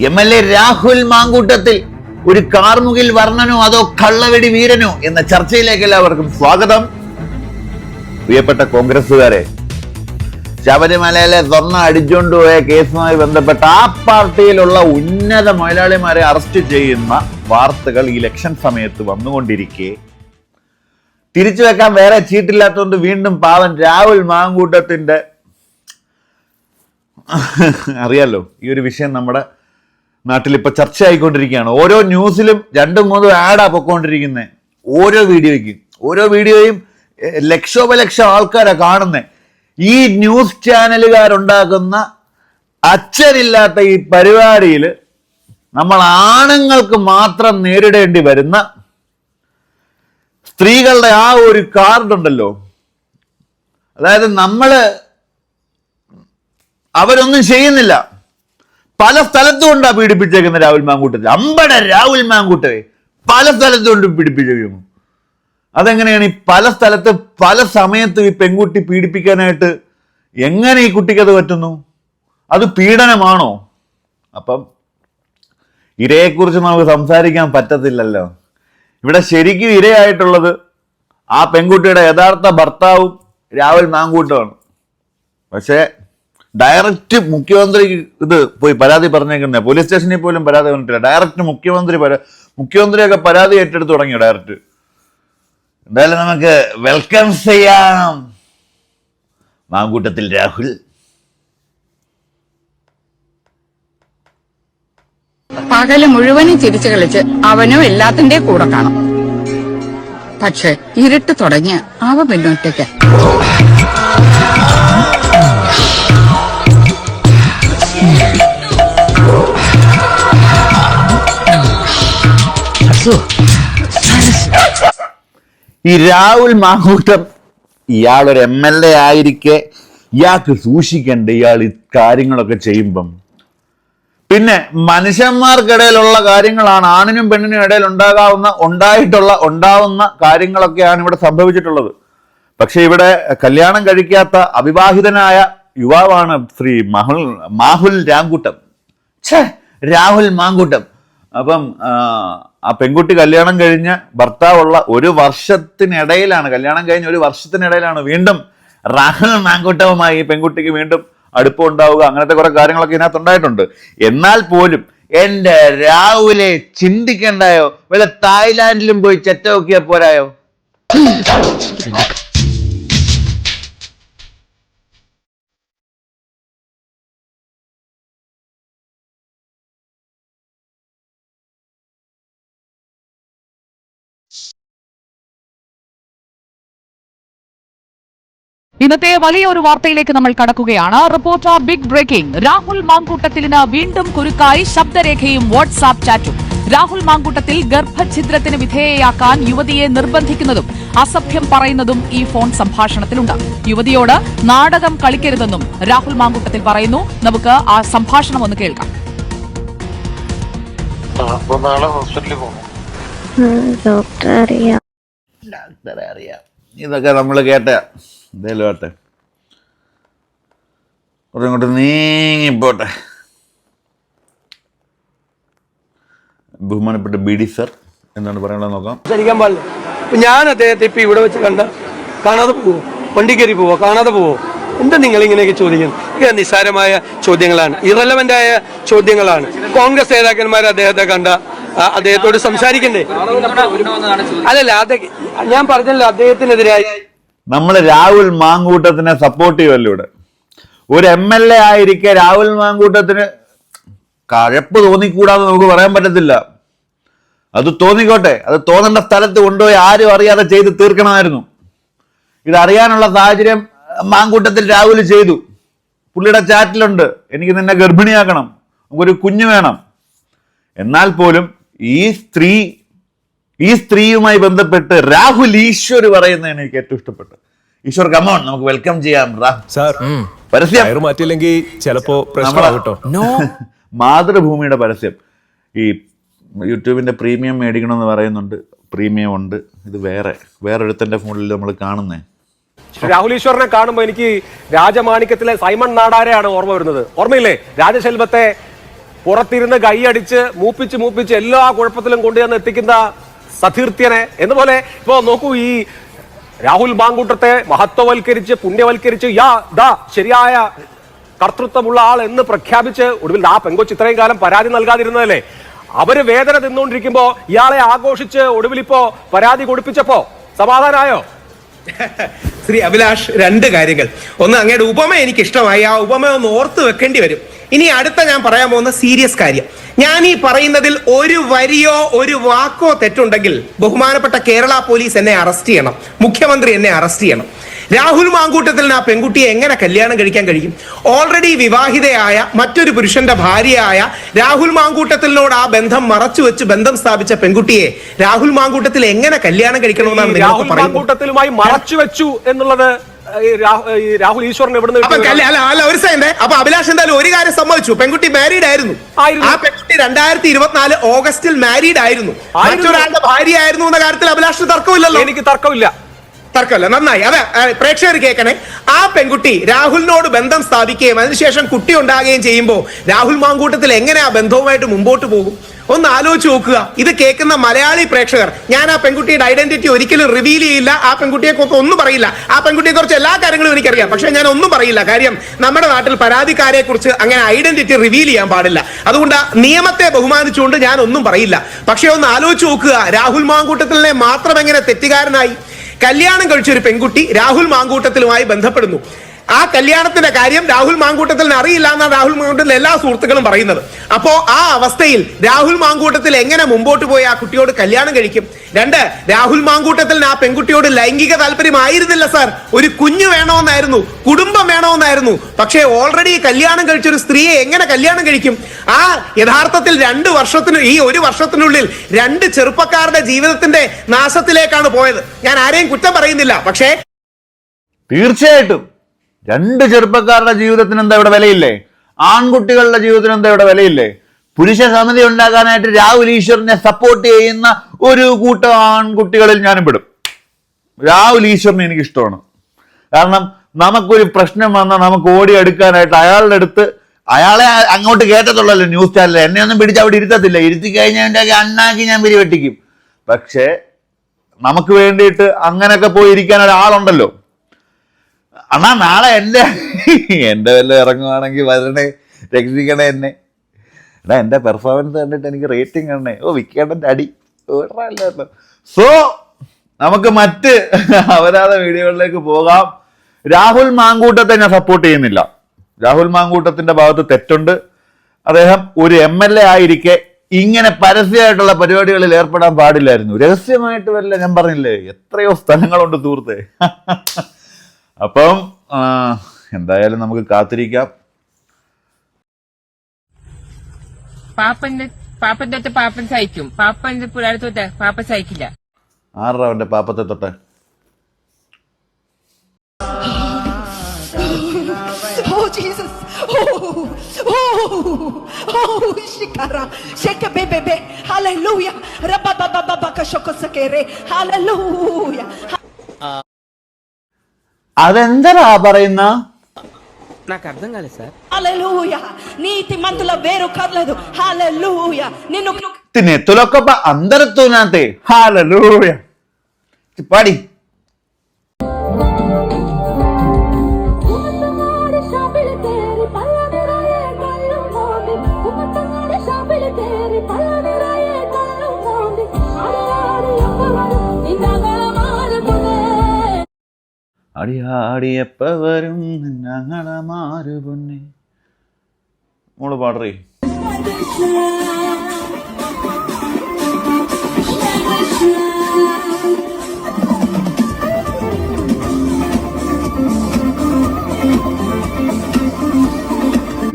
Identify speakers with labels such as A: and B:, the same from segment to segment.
A: M L A Rahul Mamkootathil ഒരു കാർമുകിൽ വർണനോ അതോ കള്ളവെടി വീരനോ എന്ന ചർച്ചയിലേക്ക് എല്ലാവർക്കും സ്വാഗതം. പ്രിയപ്പെട്ട കോൺഗ്രസുകാരെ ശബരിമലയിലെ സ്വർണ അടിച്ചുകൊണ്ടുപോയ കേസുമായി ബന്ധപ്പെട്ട ആ പാർട്ടിയിലുള്ള ഉന്നത മുതലാളിമാരെ അറസ്റ്റ് ചെയ്യുന്ന വാർത്തകൾ ഈ ഇലക്ഷൻ സമയത്ത് വന്നുകൊണ്ടിരിക്കെ. തിരിച്ചു വെക്കാൻ വേറെ ചീട്ടില്ലാത്തതുകൊണ്ട് വീണ്ടും പാവൻ രാഹുൽ മാങ്കൂട്ടത്തിന്റെ അറിയാലോ ഈ ഒരു വിഷയം നമ്മുടെ നാട്ടിൽ ഇപ്പൊ ചർച്ചയായിക്കൊണ്ടിരിക്കുകയാണ്. ഓരോ ന്യൂസിലും രണ്ടും മൂന്നും ആഡാ പൊക്കോണ്ടിരിക്കുന്നത് ഓരോ വീഡിയോയ്ക്കും. ഓരോ വീഡിയോയും ലക്ഷോപലക്ഷം ആൾക്കാരാണ് കാണുന്നത് ഈ ന്യൂസ് ചാനലുകാരുണ്ടാക്കുന്ന അച്ഛനില്ലാത്ത ഈ പരിപാടിയിൽ നമ്മൾ ആണുങ്ങൾക്ക് മാത്രം നേരിടേണ്ടി വരുന്ന സ്ത്രീകളുടെ ആ ഒരു കാർഡുണ്ടല്ലോ. അതായത് നമ്മൾ അവരൊന്നും ചെയ്യുന്നില്ല. പല സ്ഥലത്തും കൊണ്ടാ പീഡിപ്പിച്ചേക്കുന്ന രാഹുൽ മാങ്കൂട്ടത്തിൽ. അമ്പട രാഹുൽ മാങ്കൂട്ടരെ പല സ്ഥലത്തും കൊണ്ട് പീഡിപ്പിച്ചേക്കുന്നു. അതെങ്ങനെയാണ് ഈ പല സ്ഥലത്ത് പല സമയത്തും ഈ പെൺകുട്ടി പീഡിപ്പിക്കാനായിട്ട് എങ്ങനെ ഈ കുട്ടിക്കത് പറ്റുന്നു? അത് പീഡനമാണോ? അപ്പം ഇരയെക്കുറിച്ച് നമുക്ക് സംസാരിക്കാൻ പറ്റത്തില്ലല്ലോ. ഇവിടെ ശരിക്കും ഇരയായിട്ടുള്ളത് ആ പെൺകുട്ടിയുടെ യഥാർത്ഥ ഭർത്താവും രാഹുൽ മാങ്കൂട്ടമാണ്. പക്ഷേ ഡയറക്റ്റ് മുഖ്യമന്ത്രി ഇത് പോയി പരാതി പറഞ്ഞേക്കുന്നേ. പോലീസ് സ്റ്റേഷനിൽ പോലും പരാതി പറഞ്ഞിട്ടില്ല ഡയറക്റ്റ് മുഖ്യമന്ത്രി മുഖ്യമന്ത്രിയൊക്കെ പരാതി ഏറ്റെടുത്ത് തുടങ്ങി ഡയറക്റ്റ്? എന്തായാലും നമുക്ക് വെൽക്കം ചെയ്യാം. മാങ്കൂട്ടത്തിൽ രാഹുൽ.
B: പകൽ മുഴുവനും ചിരിച്ചു കളിച്ച് അവനും എല്ലാത്തിന്റെ കൂടെ കാണും. പക്ഷെ ഇരുട്ട് തുടങ്ങിയ അവ പിന്നൊറ്റയ്ക്ക്
A: ഈ രാഹുൽ മാങ്കൂട്ടം ഇയാളൊരു എം എൽ എ ആയിരിക്കെ ഇയാൾക്ക് സൂക്ഷിക്കണ്ടേ ഇയാൾ ഈ കാര്യങ്ങളൊക്കെ ചെയ്യുമ്പം? പിന്നെ മനുഷ്യന്മാർക്കിടയിലുള്ള കാര്യങ്ങളാണ് ആണിനും പെണ്ണിനും ഇടയിൽ ഉണ്ടാകാവുന്ന ഉണ്ടായിട്ടുള്ള ഉണ്ടാവുന്ന കാര്യങ്ങളൊക്കെയാണ് ഇവിടെ സംഭവിച്ചിട്ടുള്ളത്. പക്ഷെ ഇവിടെ കല്യാണം കഴിക്കാത്ത അവിവാഹിതനായ യുവാവാണ് ശ്രീ മഹുൽ മാഹുൽ രാങ്കൂട്ടം ഛേ രാഹുൽ മാങ്കൂട്ടം. അപ്പം ആ, പെൺകുട്ടി കല്യാണം കഴിഞ്ഞ് ഭർത്താവുള്ള ഒരു വർഷത്തിനിടയിലാണ് കല്യാണം കഴിഞ്ഞ ഒരു വർഷത്തിനിടയിലാണ് വീണ്ടും രാഹുൽ മാങ്കൂട്ടവുമായി ഈ പെൺകുട്ടിക്ക് വീണ്ടും അടുപ്പം ഉണ്ടാവുക. അങ്ങനത്തെ കുറെ കാര്യങ്ങളൊക്കെ ഇതിനകത്ത് ഉണ്ടായിട്ടുണ്ട്. എന്നാൽ പോലും എന്റെ രാഹുലെ ചിന്തിക്കണ്ടായോ? വല്ല തായ്ലാൻഡിലും പോയി ചെറ്റ നോക്കിയാൽ പോരായോ?
C: ഇന്നത്തെ വലിയ ഒരു വാർത്തയിലേക്ക് നമ്മൾ കടക്കുകയാണ്. റിപ്പോർട്ടർ ബിഗ് ബ്രേക്കിംഗ് രാഹുൽ മാങ്കൂട്ടത്തിലിന് വീണ്ടും കുരുക്കായി ശബ്ദരേഖയും വാട്സാപ്പ് ചാറ്റും. രാഹുൽ മാങ്കൂട്ടത്തിൽ ഗർഭഛിദ്രത്തിന് വിധേയയാക്കാൻ യുവതിയെ നിർബന്ധിക്കുന്നതും അസഭ്യം പറയുന്നതും ഈ ഫോൺ സംഭാഷണത്തിലുണ്ട്. യുവതിയോട് നാടകം കളിക്കരുതെന്നും രാഹുൽ മാങ്കൂട്ടത്തിൽ പറയുന്നു. നമുക്ക് ആ സംഭാഷണം ഒന്ന് കേൾക്കാം.
D: ഡോക്ടർ
A: ഡാക്ടറെ അറിയാം. ഇതൊക്കെ നമ്മൾ കേട്ട എന്തേലും ആട്ടെ കുറേ ഇങ്ങോട്ട് നീങ്ങിപ്പോട്ടെ. ബഹുമാനപ്പെട്ട ബി ഡി സർ എന്താണ് പറയണത് നോക്കാം.
E: സംസാരിക്കാൻ പാടില്ല. ഇപ്പൊ ഞാൻ അദ്ദേഹത്തെ ഇപ്പൊ ഇവിടെ വെച്ച് കണ്ട കാണാതെ പോവോ? വണ്ടി കയറി പോവോ? കാണാതെ പോവോ? എന്താ നിങ്ങൾ ഇങ്ങനെയൊക്കെ ചോദിക്കുന്നത്? ഇത് നിസ്സാരമായ ചോദ്യങ്ങളാണ്. ഇറലവന്റ് ആയ ചോദ്യങ്ങളാണ്. കോൺഗ്രസ് നേതാക്കന്മാർ അദ്ദേഹത്തെ കണ്ട അദ്ദേഹത്തോട് സംസാരിക്കണ്ടേ? അല്ലല്ല അതെ ഞാൻ പറഞ്ഞല്ലോ അദ്ദേഹത്തിനെതിരായി
A: നമ്മൾ രാഹുൽ മാങ്കൂട്ടത്തിനെ സപ്പോർട്ട് ചെയ്യുമല്ലോ ഇവിടെ. ഒരു എം എൽ എ ആയിരിക്കെ രാഹുൽ മാങ്കൂട്ടത്തിന് കഴപ്പ് തോന്നിക്കൂടാന്ന് നമുക്ക് പറയാൻ പറ്റത്തില്ല. അത് തോന്നിക്കോട്ടെ. അത് തോന്നേണ്ട സ്ഥലത്ത് കൊണ്ടുപോയി ആരും അറിയാതെ ചെയ്ത് തീർക്കണമായിരുന്നു. ഇതറിയാനുള്ള സാഹചര്യം മാങ്കൂട്ടത്തിൽ രാഹുൽ ചെയ്തു. പുള്ളിയുടെ ചാറ്റിലുണ്ട്. എനിക്ക് നിന്നെ ഗർഭിണിയാക്കണം. നമുക്കൊരു കുഞ്ഞു വേണം. എന്നാൽ പോലും ഈ സ്ത്രീ ഈ സ്ത്രീയുമായി ബന്ധപ്പെട്ട് രാഹുൽ ഈശ്വർ പറയുന്നതാണ് എനിക്ക് ഏറ്റവും ഇഷ്ടപ്പെട്ടു ഈശ്വർ കമോൺ നമുക്ക് വെൽക്കം ചെയ്യാം.
F: സാർ
A: പരസ്യം.
F: ടയർ മാറ്റിയില്ലെങ്കിൽ ചിലപ്പോ
A: മാതൃഭൂമിയുടെ പരസ്യം. ഈ യൂട്യൂബിന്റെ പ്രീമിയം മേടിക്കണമെന്ന് പറയുന്നുണ്ട്. പ്രീമിയം ഉണ്ട്. ഇത് വേറെ. വേറൊരുത്തന്റെ ഫോണിൽ നമ്മൾ കാണുന്നേ.
G: രാഹുൽ ഈശ്വറിനെ കാണുമ്പോൾ എനിക്ക് രാജമാണിക്യത്തിലെ സൈമൺ നാടാരെയാണ് ഓർമ്മ വരുന്നത്. ഓർമ്മയില്ലേ? രാജശെൽവത്തെ പുറത്തിരുന്ന് കൈയടിച്ച് മൂപ്പിച്ച് മൂപ്പിച്ച് എല്ലാ കുഴപ്പത്തിലും കൊണ്ടുവന്ന് എത്തിക്കുന്ന സതീർത്ഥ്യനെ. എന്നപോലെ ഇപ്പോ നോക്കൂ ഈ രാഹുൽ മാങ്കൂട്ടത്തെ മഹത്വവൽക്കരിച്ച് പുണ്യവൽക്കരിച്ച് യാ ദാ ശരിയായ കർത്തൃത്വമുള്ള ആൾ എന്ന് പ്രഖ്യാപിച്ച് ഒടുവിൽ ആ പെങ്കൊച്ച് ഇത്രയും കാലം പരാതി നൽകാതിരുന്നതല്ലേ? അവർ വേദന തിന്നുകൊണ്ടിരിക്കുമ്പോ ഇയാളെ ആഘോഷിച്ച് ഒടുവിൽ ഇപ്പോ പരാതി കൊടുപ്പിച്ചപ്പോ സമാധാനായോ?
F: ശ്രീ അഭിലാഷ് രണ്ട് കാര്യങ്ങൾ. ഒന്ന് അങ്ങയുടെ ഉപമ എനിക്ക് ഇഷ്ടമായി ആ ഉപമ ഒന്ന് ഓർത്ത് വെക്കേണ്ടി വരും. ഇനി അടുത്ത ഞാൻ പറയാൻ പോകുന്ന സീരിയസ് കാര്യം. ഞാൻ ഈ പറയുന്നതിൽ ഒരു വരിയോ ഒരു വാക്കോ തെറ്റുണ്ടെങ്കിൽ ബഹുമാനപ്പെട്ട കേരള പോലീസ് എന്നെ അറസ്റ്റ് ചെയ്യണം. മുഖ്യമന്ത്രി എന്നെ അറസ്റ്റ് ചെയ്യണം. രാഹുൽ മാങ്കൂട്ടത്തിന് ആ പെൺകുട്ടിയെ എങ്ങനെ കല്യാണം കഴിക്കാൻ കഴിയും? ഓൾറെഡി വിവാഹിതയായ മറ്റൊരു പുരുഷന്റെ ഭാര്യയായ രാഹുൽ മാങ്കൂട്ടത്തിനോട് ആ ബന്ധം മറച്ചു വെച്ച് ബന്ധം സ്ഥാപിച്ച പെൺകുട്ടിയെ രാഹുൽ മാങ്കൂട്ടത്തിൽ എങ്ങനെ കല്യാണം കഴിക്കണമെന്നാണ്
G: രാഹുൽ മാങ്കൂട്ടത്തിലുമായി മറച്ചു വെച്ചു എന്നുള്ളത് രാഹുൽ ഈശ്വറിന് കിട്ടിയ
F: അല്ല ഒരു സെക്കൻഡ് അപ്പൊ അഭിലാഷ് എന്തായാലും ഒരു കാര്യം സമ്മതിച്ചു. പെൺകുട്ടി മാരീഡ് ആയിരുന്നു.
G: ആയിരുന്നു.
F: ആ പെൺകുട്ടി രണ്ടായിരത്തി ഇരുപത്തിനാല് ഓഗസ്റ്റിൽ മാരീഡ് ആയിരുന്നു.
G: ആയിരുന്നു.
F: മറ്റൊരാളുടെ ഭാര്യയായിരുന്നു എന്ന കാര്യത്തിൽ അഭിലാഷിന് തർക്കമില്ലല്ലോ.
G: എനിക്ക് തർക്കമില്ല.
F: തർക്കമല്ല. നന്നായി. അതെ പ്രേക്ഷകർ കേൾക്കണേ. ആ പെൺകുട്ടി രാഹുലിനോട് ബന്ധം സ്ഥാപിക്കുകയും അതിനുശേഷം കുട്ടി ഉണ്ടാകുകയും ചെയ്യുമ്പോൾ രാഹുൽ മാങ്കൂട്ടത്തിൽ എങ്ങനെ ആ ബന്ധവുമായിട്ട് മുമ്പോട്ട് പോകും? ഒന്ന് ആലോചിച്ച് നോക്കുക. ഇത് കേൾക്കുന്ന മലയാളി പ്രേക്ഷകർ ഞാൻ ആ പെൺകുട്ടിയുടെ ഐഡന്റിറ്റി ഒരിക്കലും റിവീൽ ചെയ്യില്ല. ആ പെൺകുട്ടിയെ കുറിച്ച് ഒന്നും പറയില്ല. ആ പെൺകുട്ടിയെ കുറിച്ച് എല്ലാ കാര്യങ്ങളും എനിക്കറിയാം. പക്ഷെ ഞാൻ ഒന്നും പറയില്ല. കാര്യം നമ്മുടെ നാട്ടിൽ പരാതിക്കാരെ കുറിച്ച് അങ്ങനെ ഐഡന്റിറ്റി റിവീൽ ചെയ്യാൻ പാടില്ല. അതുകൊണ്ട് നിയമത്തെ ബഹുമാനിച്ചുകൊണ്ട് ഞാൻ ഒന്നും പറയില്ല. പക്ഷെ ഒന്ന് ആലോചിച്ച് നോക്കുക. രാഹുൽ മാങ്കൂട്ടത്തിലെ മാത്രം എങ്ങനെ തെറ്റുകാരനായി? കല്യാണം കഴിച്ച ഒരു പെൺകുട്ടി രാഹുൽ മാങ്കൂട്ടത്തിലുമായി ബന്ധപ്പെടുന്നു. ആ കല്യാണത്തിന്റെ കാര്യം രാഹുൽ മാങ്കൂട്ടത്തിന് അറിയില്ല എന്നാണ് രാഹുൽ മാങ്കൂട്ടത്തിലെ എല്ലാ സുഹൃത്തുക്കളും പറയുന്നത്. അപ്പോ ആ അവസ്ഥയിൽ രാഹുൽ മാങ്കൂട്ടത്തിൽ എങ്ങനെ മുമ്പോട്ട് പോയി ആ കുട്ടിയോട് കല്യാണം കഴിക്കും? രണ്ട് രാഹുൽ മാങ്കൂട്ടത്തിൽ ആ പെൺകുട്ടിയോട് ലൈംഗിക താല്പര്യമായിരുന്നില്ല സാർ. ഒരു കുഞ്ഞു വേണമെന്നായിരുന്നു കുടുംബം വേണമെന്നായിരുന്നു. പക്ഷേ ഓൾറെഡി കല്യാണം കഴിച്ച ഒരു സ്ത്രീയെ എങ്ങനെ കല്യാണം കഴിക്കും? ആ യഥാർത്ഥത്തിൽ രണ്ട് വർഷത്തിന് ഈ ഒരു വർഷത്തിനുള്ളിൽ രണ്ട് ചെറുപ്പക്കാരുടെ ജീവിതത്തിന്റെ നാശത്തിലേക്കാണ് പോയത്. ഞാൻ ആരെയും കുറ്റം പറയുന്നില്ല പക്ഷേ
A: തീർച്ചയായിട്ടും. രണ്ട് ചെറുപ്പക്കാരുടെ ജീവിതത്തിന് എന്താ ഇവിടെ വിലയില്ലേ? ആൺകുട്ടികളുടെ ജീവിതത്തിന് എന്താ ഇവിടെ വിലയില്ലേ? പുരുഷ സമിതി ഉണ്ടാക്കാനായിട്ട് രാഹുൽ ഈശ്വറിനെ സപ്പോർട്ട് ചെയ്യുന്ന ഒരു കൂട്ടം ആൺകുട്ടികളിൽ ഞാനും പെടും. രാഹുൽ ഈശ്വറിനെ എനിക്ക് ഇഷ്ടമാണ് കാരണം നമുക്കൊരു പ്രശ്നം വന്നാൽ നമുക്ക് ഓടി എടുക്കാനായിട്ട് അയാളുടെ അടുത്ത് അയാളെ അങ്ങോട്ട് കേട്ടത്തുള്ളല്ലോ ന്യൂസ് ചാനലിൽ. എന്നെ ഒന്നും പിടിച്ച് അവിടെ ഇരുത്തത്തില്ല. ഇരുത്തി കഴിഞ്ഞാൽ അണ്ണാക്കി ഞാൻ പിരിവെട്ടിക്കും. പക്ഷേ നമുക്ക് വേണ്ടിയിട്ട് അങ്ങനെയൊക്കെ പോയി ഇരിക്കാൻ ഒരാളുണ്ടല്ലോ. അണ്ണാ നാളെ എന്റെ എന്റെ വല്ല ഇറങ്ങുവാണെങ്കിൽ വരണേ രക്ഷിക്കണേ എന്നെ. എടാ എന്റെ പെർഫോമൻസ് കണ്ടിട്ട് എനിക്ക് റേറ്റിംഗ് കണ്ടേ. ഓ വിക്കേണ്ടന്റെ അടി. ഓടാല്ലോ സോ നമുക്ക് മറ്റ് അപരാധ വീഡിയോകളിലേക്ക് പോകാം. രാഹുൽ മാങ്കൂട്ടത്തെ ഞാൻ സപ്പോർട്ട് ചെയ്യുന്നില്ല. രാഹുൽ മാങ്കൂട്ടത്തിന്റെ ഭാഗത്ത് തെറ്റുണ്ട്. അദ്ദേഹം ഒരു എം എൽ എ ആയിരിക്കെ ഇങ്ങനെ പരസ്യമായിട്ടുള്ള പരിപാടികളിൽ ഏർപ്പെടാൻ പാടില്ലായിരുന്നു. രഹസ്യമായിട്ട് വല്ല ഞാൻ പറഞ്ഞില്ലേ? എത്രയോ സ്ഥലങ്ങളുണ്ട് സുഹൃത്തെ. അപ്പം എന്തായാലും നമുക്ക് കാത്തിരിക്കാം
H: പാപ്പന്റെ പാപ്പന്റെ തൊട്ട് പാപ്പൻ സഹിക്കും പാപ്പന്റെ പിള്ളേരെ തൊട്ട് പാപ്പ സഹിക്കില്ല
A: ആറര അവന്റെ പാപ്പത്തെ തൊട്ടെ
I: Oh Jesus! Oh, oh, oh, shikara, shake baby, hallelujah,
A: അതെന്തരാ പറയുന്ന
I: hallelujah, నీతి మంతుల వేరు కర్లేదు hallelujah, నిన్ను
A: నెత్తులొక్క అందరితోనాతే హాలూయ పాడి അടി വരും ഞങ്ങളെ മാറു പൊന്നെ. മോൾ പാടറേ.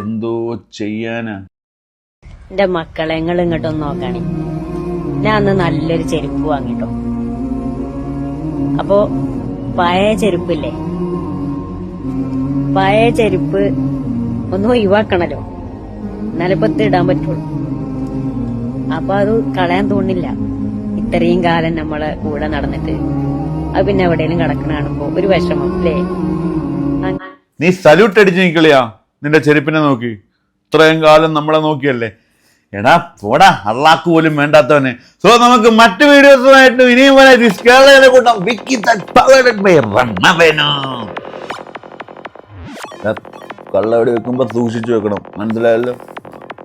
A: എന്തോ ചെയ്യാനാ?
J: എന്റെ മക്കളെ നിങ്ങൾ ഇങ്ങോട്ടൊന്ന് നോക്കണേ. ഞാൻ അന്ന് നല്ലൊരു ചെരുപ്പ് വാങ്ങിട്ടോ. അപ്പോ പഴയ ചെരുപ്പില്ലേ? പഴയ ചെരുപ്പ് ഒന്ന് ഒഴിവാക്കണല്ലോ. നിലപ്പത്ത് ഇടാൻ പറ്റുള്ളൂ. അപ്പൊ അത് കളയാൻ തോന്നില്ല. ഇത്രയും കാലം നമ്മളെ കൂടെ നടന്നിട്ട്. അത് പിന്നെ എവിടെയെങ്കിലും കിടക്കണ കാണുമ്പോ ഒരു വിഷമം അല്ലേ?
A: നീ സല്യൂട്ട് അടിച്ചു നിക്കളിയാ നിന്റെ ചെരുപ്പിനെ നോക്കി. ഇത്രയും കാലം നമ്മളെ നോക്കിയല്ലേ? എടാ പോടാ അള്ളാക്ക് പോലും വേണ്ടാത്തവന്. സോ നമുക്ക് മറ്റു വീഡിയോസുമായിട്ട് ഇനിയും കേരളയിലെ കൂട്ടം വിക്കി കള്ളവിടെ വെക്കുമ്പോ സൂക്ഷിച്ചു വെക്കണം. മനസ്സിലായല്ലോ?